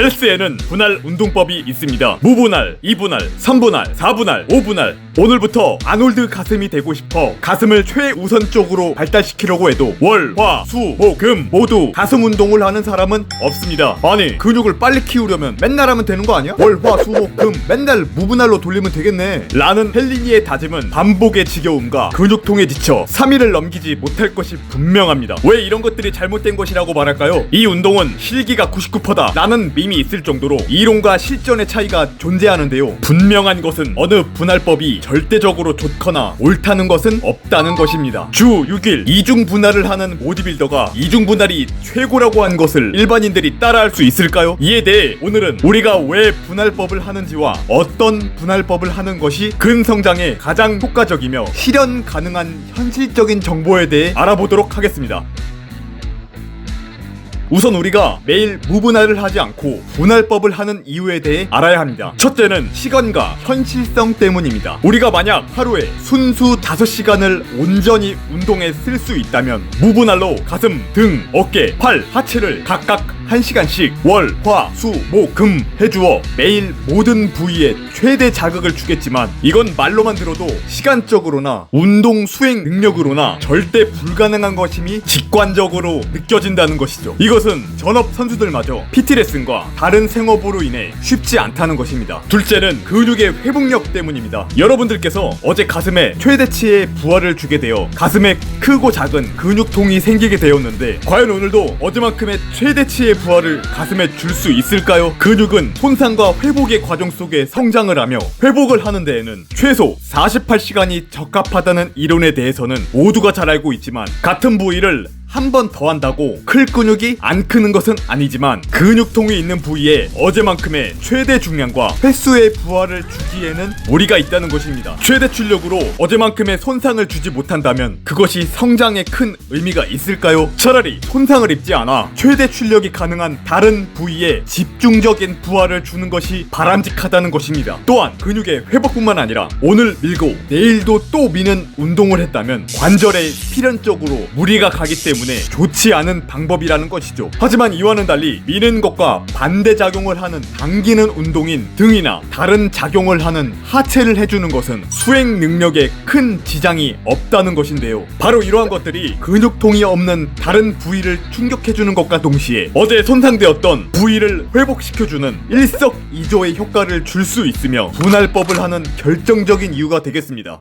헬스에는 분할 운동법이 있습니다. 무분할, 2분할, 3분할, 4분할, 5분할. 오늘부터 아놀드 가슴이 되고 싶어 가슴을 최우선적으로 발달시키려고 해도 월, 화, 수, 목, 금 모두 가슴 운동을 하는 사람은 없습니다. 아니 근육을 빨리 키우려면 맨날 하면 되는 거 아니야? 월, 화, 수, 목, 금 맨날 무분할로 돌리면 되겠네. 라는 헬리니의 다짐은 반복의 지겨움과 근육통에 지쳐 3일을 넘기지 못할 것이 분명합니다. 왜 이런 것들이 잘못된 것이라고 말할까요? 이 운동은 실기가 99%다 라는 밈이 있을 정도로 이론과 실전의 차이가 존재하는데요. 분명한 것은 어느 분할법이 절대적으로 좋거나 옳다는 것은 없다는 것입니다. 주 6일 이중 분할을 하는 보디빌더가 이중 분할이 최고라고 한 것을 일반인들이 따라할 수 있을까요? 이에 대해 오늘은 우리가 왜 분할법을 하는지와 어떤 분할법을 하는 것이 근성장에 가장 효과적이며 실현 가능한 현실적인 정보에 대해 알아보도록 하겠습니다. 우선 우리가 매일 무분할을 하지 않고 분할법을 하는 이유에 대해 알아야 합니다. 첫째는 시간과 현실성 때문입니다. 우리가 만약 하루에 순수 5시간을 온전히 운동에 쓸 수 있다면 무분할로 가슴, 등, 어깨, 팔, 하체를 각각 1시간씩 월, 화, 수, 목, 금 해주어 매일 모든 부위에 최대 자극을 주겠지만 이건 말로만 들어도 시간적으로나 운동 수행 능력으로나 절대 불가능한 것임이 직관적으로 느껴진다는 것이죠. 이것은 전업 선수들마저 PT 레슨과 다른 생업으로 인해 쉽지 않다는 것입니다. 둘째는 근육의 회복력 때문입니다. 여러분들께서 어제 가슴에 최대치의 부하를 주게 되어 가슴에 크고 작은 근육통이 생기게 되었는데 과연 오늘도 어제만큼의 최대치의 부하를 가슴에 줄 수 있을까요? 근육은 손상과 회복의 과정 속에 성장을 하며 회복을 하는 데에는 최소 48시간이 적합하다는 이론에 대해서는 모두가 잘 알고 있지만 같은 부위를 한 번 더 한다고 클 근육이 안 크는 것은 아니지만 근육통이 있는 부위에 어제만큼의 최대 중량과 횟수의 부하를 주기에는 무리가 있다는 것입니다. 최대 출력으로 어제만큼의 손상을 주지 못한다면 그것이 성장에 큰 의미가 있을까요? 차라리 손상을 입지 않아 최대 출력이 가능한 다른 부위에 집중적인 부하를 주는 것이 바람직하다는 것입니다. 또한 근육의 회복뿐만 아니라 오늘 밀고 내일도 또 미는 운동을 했다면 관절에 필연적으로 무리가 가기 때문에 좋지 않은 방법이라는 것이죠. 하지만 이와는 달리 미는 것과 반대 작용을 하는 당기는 운동인 등이나 다른 작용을 하는 하체를 해주는 것은 수행 능력에 큰 지장이 없다는 것인데요. 바로 이러한 것들이 근육통이 없는 다른 부위를 충격해주는 것과 동시에 어제 손상되었던 부위를 회복시켜주는 일석이조의 효과를 줄 수 있으며 분할법을 하는 결정적인 이유가 되겠습니다.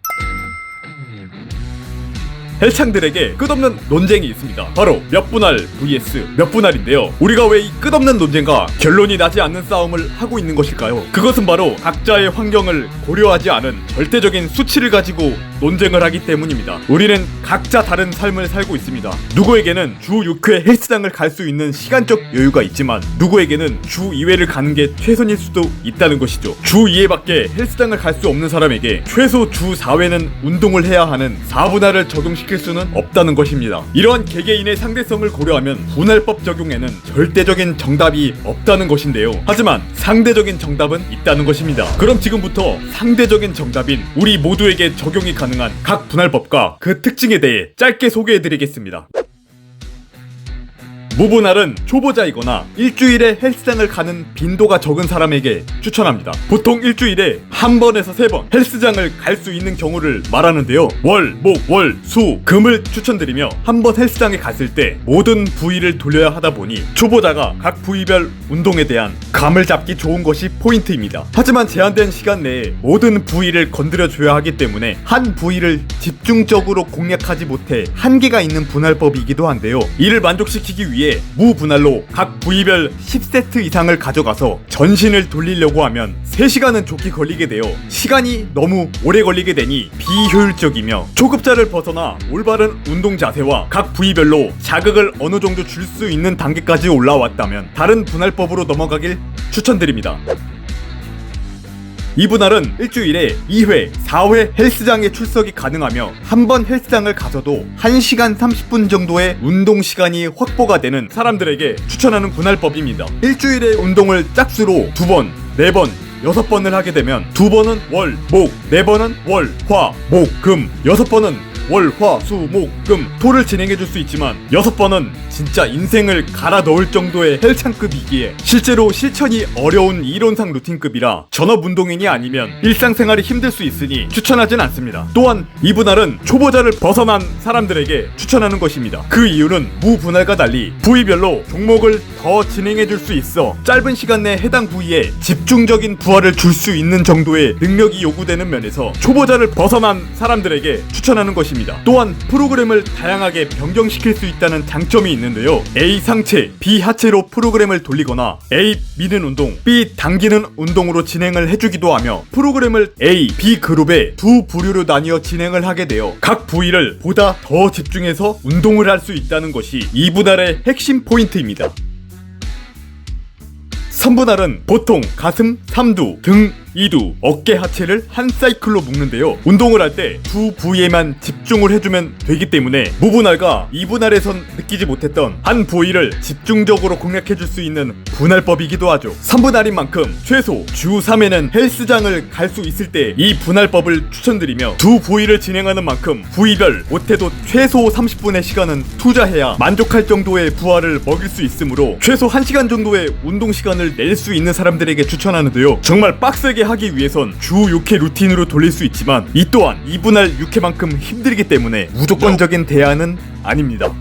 헬창들에게 끝없는 논쟁이 있습니다. 바로 몇 분할 vs 몇 분할인데요. 우리가 왜 이 끝없는 논쟁과 결론이 나지 않는 싸움을 하고 있는 것일까요? 그것은 바로 각자의 환경을 고려하지 않은 절대적인 수치를 가지고 논쟁을 하기 때문입니다. 우리는 각자 다른 삶을 살고 있습니다. 누구에게는 주 6회 헬스장을 갈 수 있는 시간적 여유가 있지만 누구에게는 주 2회를 가는 게 최선일 수도 있다는 것이죠. 주 2회밖에 헬스장을 갈 수 없는 사람에게 최소 주 4회는 운동을 해야 하는 4분할을 적용시킬 수는 없다는 것입니다. 이러한 개개인의 상대성을 고려하면 분할법 적용에는 절대적인 정답이 없다는 것인데요. 하지만 상대적인 정답은 있다는 것입니다. 그럼 지금부터 상대적인 정답인 우리 모두에게 적용이 가능 한 각 분할법과 그 특징에 대해 짧게 소개해 드리겠습니다. 무분할은 초보자이거나 일주일에 헬스장을 가는 빈도가 적은 사람에게 추천합니다. 보통 일주일에 한 번에서 세 번 헬스장을 갈 수 있는 경우를 말하는데요. 월, 목, 월, 수, 금을 추천드리며 한 번 헬스장에 갔을 때 모든 부위를 돌려야 하다 보니 초보자가 각 부위별 운동에 대한 감을 잡기 좋은 것이 포인트입니다. 하지만 제한된 시간 내에 모든 부위를 건드려 줘야 하기 때문에 한 부위를 집중적으로 공략하지 못해 한계가 있는 분할법이기도 한데요. 이를 만족시키기 위해 무분할로 각 부위별 10세트 이상을 가져가서 전신을 돌리려고 하면 3시간은 좋게 걸리게 되어 시간이 너무 오래 걸리게 되니 비효율적이며 초급자를 벗어나 올바른 운동 자세와 각 부위별로 자극을 어느 정도 줄 수 있는 단계까지 올라왔다면 다른 분할법으로 넘어가길 추천드립니다. 이 분할은 일주일에 2회, 4회 헬스장에 출석이 가능하며 한 번 헬스장을 가서도 1시간 30분 정도의 운동 시간이 확보가 되는 사람들에게 추천하는 분할법입니다. 일주일에 운동을 짝수로 2번, 4번, 여섯 번을 하게 되면 두 번은 월, 목, 네 번은 월, 화, 목, 금, 여섯 번은 월, 화, 수, 목, 금, 토를 진행해 줄 수 있지만 여섯 번은 진짜 인생을 갈아 넣을 정도의 헬창급이기에 실제로 실천이 어려운 이론상 루틴급이라 전업 운동인이 아니면 일상생활이 힘들 수 있으니 추천하진 않습니다. 또한 이 분할은 초보자를 벗어난 사람들에게 추천하는 것입니다. 그 이유는 무분할과 달리 부위별로 종목을 더 진행해 줄 수 있어 짧은 시간 내 해당 부위에 집중적인 부하를 줄 수 있는 정도의 능력이 요구되는 면에서 초보자를 벗어난 사람들에게 추천하는 것입니다. 또한 프로그램을 다양하게 변경시킬 수 있다는 장점이 있는데요. A 상체, B 하체로 프로그램을 돌리거나 A 미는 운동, B 당기는 운동으로 진행을 해주기도 하며 프로그램을 A, B 그룹에 두 부류로 나뉘어 진행을 하게 되어 각 부위를 보다 더 집중해서 운동을 할 수 있다는 것이 이 분할의 핵심 포인트입니다. 선분할은 보통 가슴, 삼두, 등, 이두, 어깨 하체를 한 사이클로 묶는데요. 운동을 할 때 두 부위에만 집중을 해주면 되기 때문에 무분할과 이분할에선 느끼지 못했던 한 부위를 집중적으로 공략해줄 수 있는 분할법이기도 하죠. 3분할인 만큼 최소 주 3회는 헬스장을 갈 수 있을 때 이 분할법을 추천드리며 두 부위를 진행하는 만큼 부위별 못해도 최소 30분의 시간은 투자해야 만족할 정도의 부하를 먹일 수 있으므로 최소 1시간 정도의 운동 시간을 낼 수 있는 사람들에게 추천하는데요. 정말 빡세게 하기 위해선 주 6회 루틴으로 돌릴 수 있지만 이 또한 2분할 6회만큼 힘들기 때문에 무조건적인 대안은 아닙니다.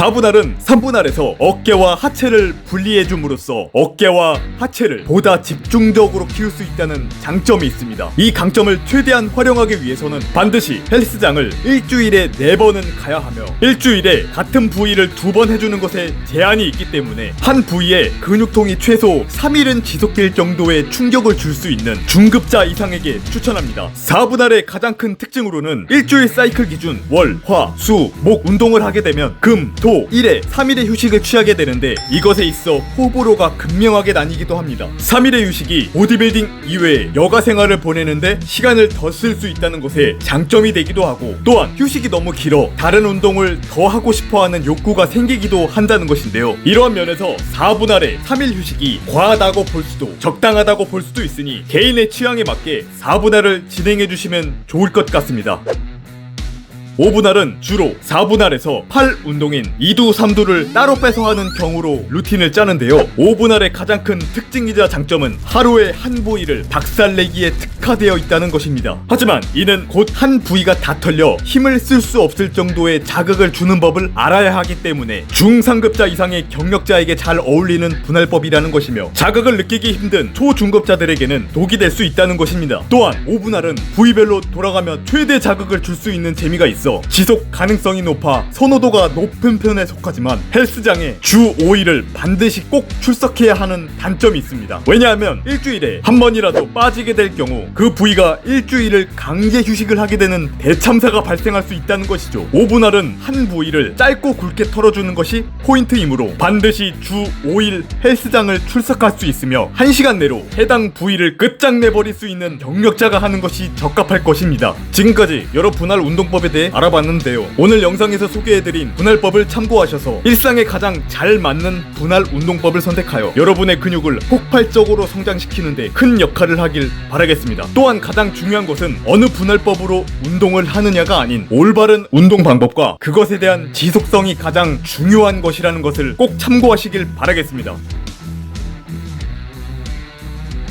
4분할은 3분할에서 어깨와 하체를 분리해줌으로써 어깨와 하체를 보다 집중적으로 키울 수 있다는 장점이 있습니다. 이 강점을 최대한 활용하기 위해서는 반드시 헬스장을 일주일에 4번은 가야 하며 일주일에 같은 부위를 두 번 해주는 것에 제한이 있기 때문에 한 부위에 근육통이 최소 3일은 지속될 정도의 충격을 줄 수 있는 중급자 이상에게 추천합니다. 4분할의 가장 큰 특징으로는 일주일 사이클 기준 월, 화, 수, 목 운동을 하게 되면 금, 토, 1회, 3일의 휴식을 취하게 되는데 이것에 있어 호불호가 극명하게 나뉘기도 합니다. 3일의 휴식이 보디빌딩 이외에 여가 생활을 보내는데 시간을 더 쓸 수 있다는 것에 장점이 되기도 하고 또한 휴식이 너무 길어 다른 운동을 더 하고 싶어 하는 욕구가 생기기도 한다는 것인데요. 이러한 면에서 4분할의 3일 휴식이 과하다고 볼 수도 적당하다고 볼 수도 있으니 개인의 취향에 맞게 4분할을 진행해 주시면 좋을 것 같습니다. 5분할은 주로 4분할에서 팔 운동인 2두, 3두를 따로 빼서 하는 경우로 루틴을 짜는데요. 5분할의 가장 큰 특징이자 장점은 하루에 한 부위를 박살내기에 특 화되어 있다는 것입니다. 하지만 이는 곧 한 부위가 다 털려 힘을 쓸 수 없을 정도의 자극을 주는 법을 알아야 하기 때문에 중상급자 이상의 경력자에게 잘 어울리는 분할법이라는 것이며 자극을 느끼기 힘든 초중급자들에게는 독이 될 수 있다는 것입니다. 또한 5분할은 부위별로 돌아가며 최대 자극을 줄 수 있는 재미가 있어 지속 가능성이 높아 선호도가 높은 편에 속하지만 헬스장에 주 5일을 반드시 꼭 출석해야 하는 단점이 있습니다. 왜냐하면 일주일에 한 번이라도 빠지게 될 경우 그 부위가 일주일을 강제 휴식을 하게 되는 대참사가 발생할 수 있다는 것이죠. 5분할은 한 부위를 짧고 굵게 털어주는 것이 포인트이므로 반드시 주 5일 헬스장을 출석할 수 있으며 1시간 내로 해당 부위를 끝장내버릴 수 있는 경력자가 하는 것이 적합할 것입니다. 지금까지 여러 분할 운동법에 대해 알아봤는데요. 오늘 영상에서 소개해드린 분할법을 참고하셔서 일상에 가장 잘 맞는 분할 운동법을 선택하여 여러분의 근육을 폭발적으로 성장시키는데 큰 역할을 하길 바라겠 습니다. 또한 가장 중요한 것은 어느 분할법으로 운동을 하느냐가 아닌 올바른 운동 방법과 그것에 대한 지속성이 가장 중요한 것이라는 것을 꼭 참고하시길 바라겠습니다.